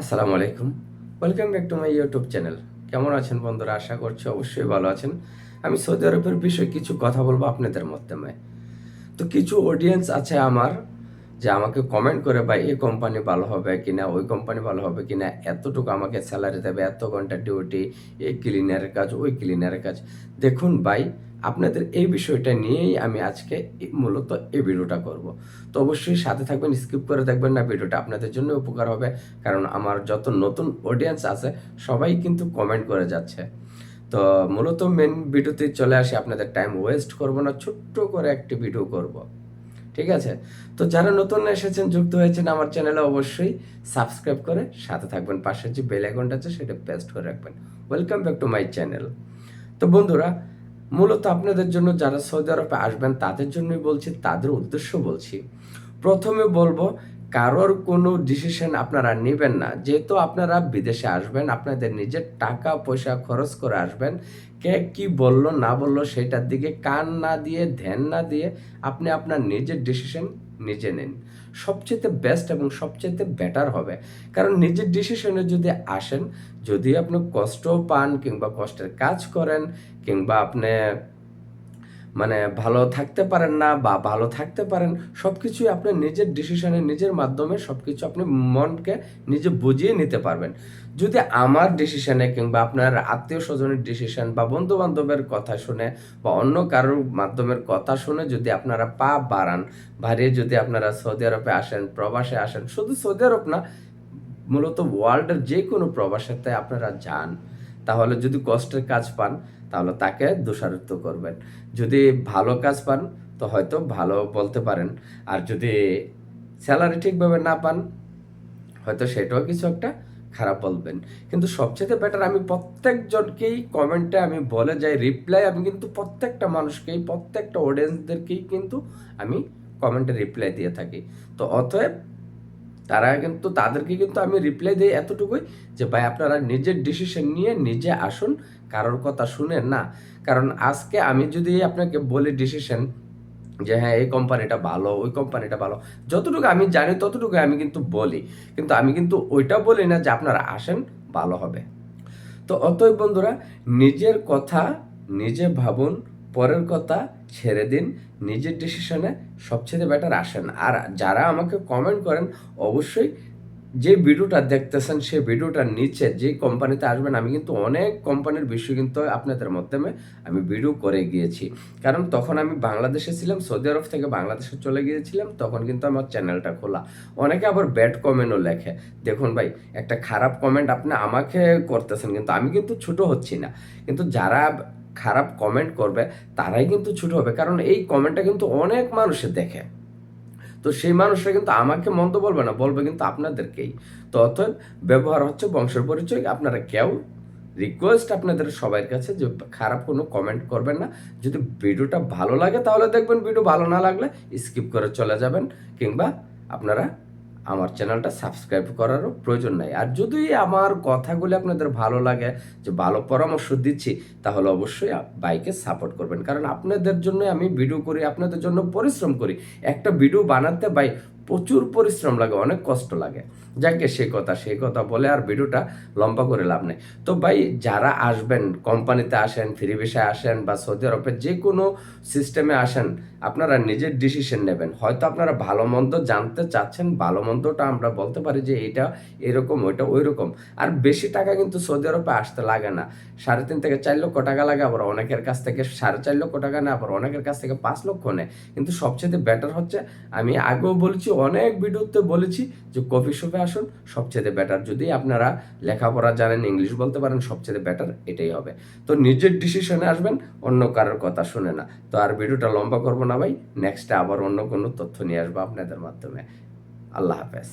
আসসালামু আলাইকুম। Welcome back to my YouTube channel কেমন আছেন বন্ধুরা? আশা করছি অবশ্যই ভালো আছেন। আমি সৌদি আরবের বিষয়ে কিছু কথা বলব আপনাদের মাধ্যমে। তো কিছু অডিয়েন্স আছে আমার, যে আমাকে কমেন্ট করে, ভাই, এই কোম্পানি ভালো হবে কিনা, ওই কোম্পানি ভালো হবে কিনা, এতটুকু আমাকে স্যালারি দেবে, এত ঘণ্টা ডিউটি এই ক্লিনারের কাজ, ওই ক্লিনারের কাজ। দেখুন ভাই আপনাদের এই বিষয়টা নিয়েই আমি আজকে মূলত এই ভিডিওটা করব। তো অবশ্যই সাথে থাকবেন, স্কিপ করে দেখবেন না, ভিডিওটা আপনাদের জন্য উপকার হবে, কারণ আমার যত নতুন অডিয়েন্স আছে, সবাই কিন্তু কমেন্ট করে যাচ্ছে। তো মূলত মেন ভিডিওতে চলে আসি, আপনাদের টাইম ওয়েস্ট করব না, ছোট্ট করে একটি ভিডিও করব। ঠিক আছে? তো যারা নতুন এসেছেন, যুক্ত হয়েছেন আমার চ্যানেলে অবশ্যই সাবস্ক্রাইব করে সাথে থাকবেন। পাশে যে বেল আইকনটা আছে, সেটা পেস্ট করে রাখবেন। Welcome back to my channel তো বন্ধুরা মূলত আপনাদের জন্য যারা সৌদি আরবে আসবেন, তাদের জন্যই বলছি, তাদের উদ্দেশ্য বলছি। প্রথমে বলব, কারোর কোনো ডিসিশন আপনারা নেবেন না। যেহেতু আপনারা বিদেশে আসবেন, আপনাদের নিজের টাকা, পয়সা খরচ করে আসবেন, কে কি বলল, না বলল, সেটার দিকে কান না দিয়ে, ধ্যান না দিয়ে আপনি আপনার নিজের ডিসিশন নিজে নিন। সবচেয়ে বেস্ট এবং সবচেয়ে বেটার হবে। কারণ নিজের ডিসিশনে যদি আসেন, যদি আপনি কষ্ট পান কিংবা কষ্টের কাজ করেন, কিংবা আপনি মানে ভালো থাকতে পারেন না বা ভালো থাকতে পারেন সব কিছুই আপনার নিজের ডিসিশনে নিজের মাধ্যমে সব কিছু আপনি মনকে নিজে বুঝিয়ে নিতে পারবেন। যদি আমার ডিসিশনে কিংবা আপনার আত্মীয় স্বজনের ডিসিশন বা বন্ধু বান্ধবের কথা শুনে বা অন্য কারোর মাধ্যমের কথা শুনে যদি আপনারা পা বাড়ান, বাড়িয়ে যদি আপনারা সৌদি আরবে আসেন, প্রবাসে আসেন, শুধু সৌদি আরব না, মূলত ওয়ার্ল্ডের যে কোনো প্রবাসেতে আপনারা যান। তাহলে যদি কষ্টের কাজ পান, তাহলে তাকে দোষারোপ করবেন। যদি ভালো কাজ পান, তো হয়তো ভালো বলতে পারেন। আর যদি স্যালারি ঠিকভাবে না পান, হয়তো সেটাও কিছু একটা খারাপ বলবেন। কিন্তু সবচেয়ে বেটার আমি প্রত্যেকজনকেই কমেন্টে আমি বলে যাই রিপ্লাই আমি কিন্তু প্রত্যেকটা মানুষকেই, প্রত্যেকটা অডিয়েন্সদেরকেই কিন্তু আমি কমেন্টে রিপ্লাই দিয়ে থাকি। তো অতএব তারা কিন্তু, তাদেরকে কিন্তু আমি রিপ্লাই দিই এতটুকুই যে, ভাই, আপনারা নিজের ডিসিশন নিয়ে নিজে আসুন, কারোর কথা শুনেন না। কারণ আজকে আমি যদি আপনাকে বলি ডিসিশন যে হ্যাঁ এই কোম্পানিটা ভালো, ওই কোম্পানিটা ভালো। যতটুকু আমি জানি ততটুকু আমি কিন্তু বলি। কিন্তু আমি কিন্তু ওইটা বলি না যে, আপনারা আসেন, ভালো হবে। তো অতএব বন্ধুরা, নিজের কথা নিজে ভাবুন পরের কথা, ছেড়ে দিন, নিজের ডিসিশনে সবচেয়ে বেটার আসেন। আর যারা আমাকে কমেন্ট করেন, অবশ্যই যে ভিডিওটা দেখতেছেন সেই ভিডিওটার নিচে যে কোম্পানিতে আসবেন, আমি কিন্তু অনেক কোম্পানির বিষয় কিন্তু আপনাদের মাধ্যমে আমি ভিডিও করে গিয়েছি। কারণ তখন আমি বাংলাদেশে ছিলাম, সৌদি আরব থেকে বাংলাদেশে চলে গিয়েছিলাম, তখন কিন্তু আমার চ্যানেলটা খোলা। অনেকে আবার ব্যাড কমেন্টও লেখে। দেখুন ভাই, একটা খারাপ কমেন্ট আপনি আমাকে করতেছেন, কিন্তু আমি কিন্তু ছোট হচ্ছি না। কিন্তু যারা খারাপ কমেন্ট করবে, তারাই কিন্তু ছোট হবে। কারণ এই কমেন্টটা কিন্তু অনেক মানুষে দেখে। তো সেই মানুষরা কিন্তু আমাকে মন্দ বলবে না, বলবে কিন্তু আপনাদেরকেই। তো অতএব ব্যবহার হচ্ছে বংশের পরিচয়। আপনারা কেউ রিকোয়েস্ট আপনাদের সবার কাছে যে খারাপ কোনো কমেন্ট করবেন না। যদি ভিডিওটা ভালো লাগে তাহলে দেখবেন, ভিডিও ভালো না লাগলে স্কিপ করে চলে যাবেন। কিংবা আপনারা আমার চ্যানেলটা সাবস্ক্রাইব করারও প্রয়োজন নাই। আর যদি আমার কথাগুলি আপনাদের ভালো লাগে, যে ভালো পরামর্শ দিচ্ছি, তাহলে অবশ্যই বাইকে সাপোর্ট করবেন। কারণ আপনাদের জন্য আমি ভিডিও করি, আপনাদের জন্য পরিশ্রম করি। একটা ভিডিও বানাতে ভাই প্রচুর পরিশ্রম লাগে, অনেক কষ্ট লাগে। যাকে সে কথা সে কথা বলে আর ভিডিওটা লম্বা করে লাভ নেই। তো ভাই, যারা আসবেন, কোম্পানিতে আসেন ফ্রি ভিসায় আসেন বা সৌদি আরবের যে কোনো সিস্টেমে আসেন, আপনারা নিজের ডিসিশন নেবেন। হয়তো আপনারা ভালো মন্দ জানতে চাচ্ছেন, ভালো মন্দটা আমরা বলতে পারি যে এটা এরকম, ওইটা ওই রকম আর বেশি টাকা কিন্তু সৌদি আরবে আসতে লাগে না। সাড়ে তিন থেকে চার লক্ষ টাকা লাগে, আবার অনেকের কাছ থেকে সাড়ে চার লক্ষ টাকা নেয়, আবার অনেকের কাছ থেকে পাঁচ লক্ষ নেয়। কিন্তু সবচেয়ে বেটার হচ্ছে, আমি আগেও বলেছি অনেক ভিডিওতে বলেছি যে কফি শপে আসুন, সবচেয়ে বেটার যদি আপনারা লেখাপড়া জানেন ইংলিশ বলতে পারেন, সবচেয়ে বেটার এটাই হবে। তো নিজের ডিসিশনে আসবেন, অন্য কারোর কথা শুনে না। তো আর ভিডিওটা লম্বা করব না ভাই নেক্সটে আবার অন্য কোনো তথ্য নিয়ে আসব আপনাদের মাধ্যমে। আল্লাহ হাফেজ।